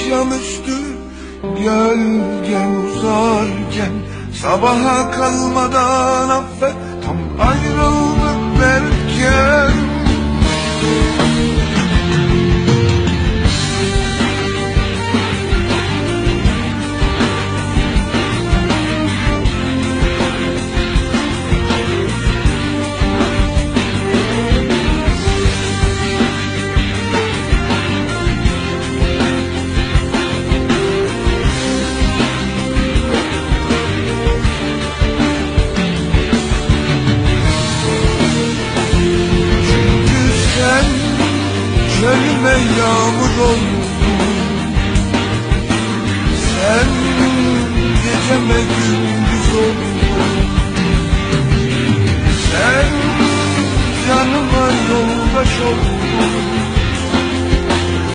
Akşamüstü gölgen uzarken Sabaha kalmadan affet Tam derken Gözlerime yağmur oldu. Sen geceme gündüz oldun Sen canıma yoldaş oldun.